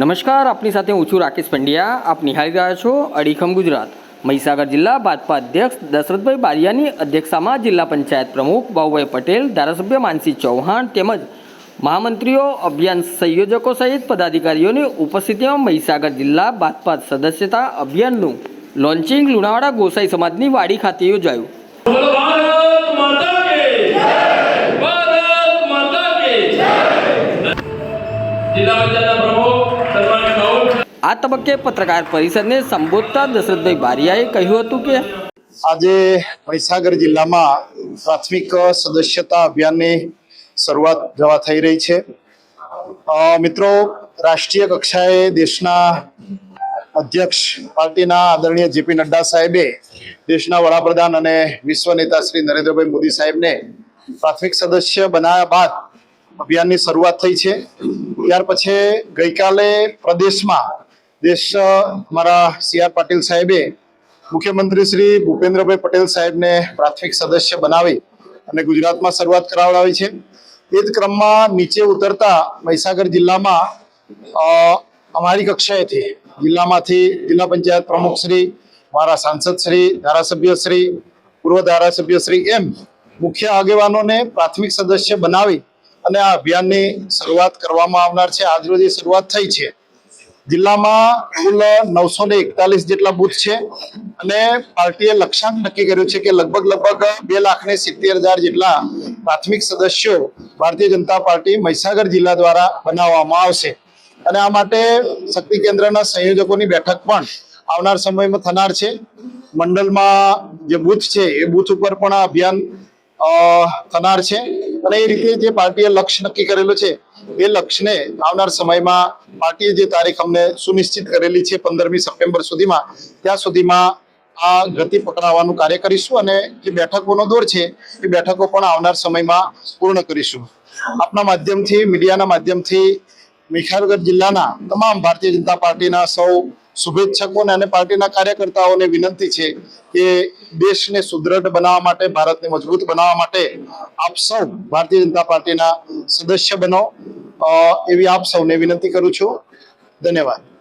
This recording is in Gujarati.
નમસ્કાર, આપની સાથે હું છું રાકેશ પંડ્યા. આપ નિહાળી રહ્યા છો અડીખમ ગુજરાત. મહીસાગર જિલ્લા ભાજપા અધ્યક્ષ દશરથભાઈ બારિયાની અધ્યક્ષતામાં જિલ્લા પંચાયત પ્રમુખ બાહુભાઈ પટેલ, ધારાસભ્ય માનસી ચૌહાણ તેમજ મહામંત્રીઓ, અભિયાન સંયોજકો સહિત પદાધિકારીઓની ઉપસ્થિતિમાં મહીસાગર જિલ્લા ભાજપા સદસ્યતા અભિયાનનું લોન્ચિંગ લુણાવાડા ગોસાઈ સમાજની વાડી ખાતે યોજાયું. જિલ્લા પંચાયતના પ્રમુખ આ તબક્કે પત્રકાર પરિષદને સંબોધતા દશરથભાઈ બારિયાએ કહ્યું હતું કે આજે મહીસાગર જિલ્લામાં પ્રાથમિક સદસ્યતા અભિયાનની શરૂઆત જવા થઈ રહી છે. મિત્રો, રાષ્ટ્રીય કક્ષાએ દેશના અધ્યક્ષ પાર્ટીના આદરણીય જેપી નડ્ડા સાહેબે દેશના વડાપ્રધાન અને વિશ્વ નેતા શ્રી નરેન્દ્રભાઈ મોદી સાહેબને પ્રાથમિક સદસ્ય બનાવ્યા બાદ અભિયાનની શરૂઆત થઈ છે. ત્યાર પછી ગઈકાલે પ્રદેશમાં દેશ મારા સી આર પાટીલ સાહેબે મુખ્યમંત્રી શ્રી ભૂપેન્દ્રભાઈ પટેલ સાહેબને પ્રાથમિક સદસ્ય બનાવી અને ગુજરાતમાં શરૂઆત કરાવડાવી છે. એ જ ક્રમમાં નીચે ઉતરતા મહીસાગર જિલ્લામાં અમારી કક્ષાએથી જિલ્લામાંથી જિલ્લા પંચાયત પ્રમુખ શ્રી, મારા સાંસદ શ્રી, ધારાસભ્ય શ્રી, પૂર્વ ધારાસભ્ય શ્રી એમ મુખ્ય આગેવાનોને પ્રાથમિક સદસ્ય બનાવી અને આ અભિયાનની શરૂઆત કરવામાં આવનાર છે. આજરોજ શરૂઆત થઈ છે. જિલ્લામાં કુલ નવસો ને એકતાલીસ જેટલા બૂથ છે અને પાર્ટીએ લક્ષ્યાંક નક્કી કર્યું છે કે લગભગ લગભગ બે લાખ ને સિત્તેર હજાર જેટલા પ્રાથમિક સદસ્યો ભારતીય જનતા પાર્ટી મહીસાગર જિલ્લા દ્વારા બનાવવામાં આવશે. અને આ માટે શક્તિ કેન્દ્રના સંયોજકોની બેઠક પણ આવનાર સમયમાં થનાર છે. મંડળમાં જે બૂથ છે એ બૂથ ઉપર પણ અભિયાન થનાર છે. અને એ રીતે જે પાર્ટીએ લક્ષ્ય નક્કી કરેલું છે એ લક્ષ્યને આવનાર સમયમાં પાર્ટીએ જે તારીખ અમને સુનિશ્ચિત કરેલી છે પંદરમી સપ્ટેમ્બર સુધીમાં, ત્યાં સુધીમાં આ ગતિ પકડાવવાનું કાર્ય કરીશું અને જે બેઠકોનો દોર છે, એ બેઠકો પણ આવનાર સમયમાં પૂર્ણ કરીશું. આપના માધ્યમથી, મીડિયાના માધ્યમથી મિખાલગઢ જિલ્લાના તમામ ભારતીય જનતા પાર્ટીના સૌ શુભેચ્છકોને અને પાર્ટીના કાર્યકર્તાઓને વિનંતી છે કે દેશને સુદૃઢ બનાવવા માટે, ભારતને મજબૂત બનાવવા માટે આપ સૌ ભારતીય જનતા પાર્ટીના સદસ્ય બનો. એવી આપ સૌને વિનંતી કરું છું. ધન્યવાદ.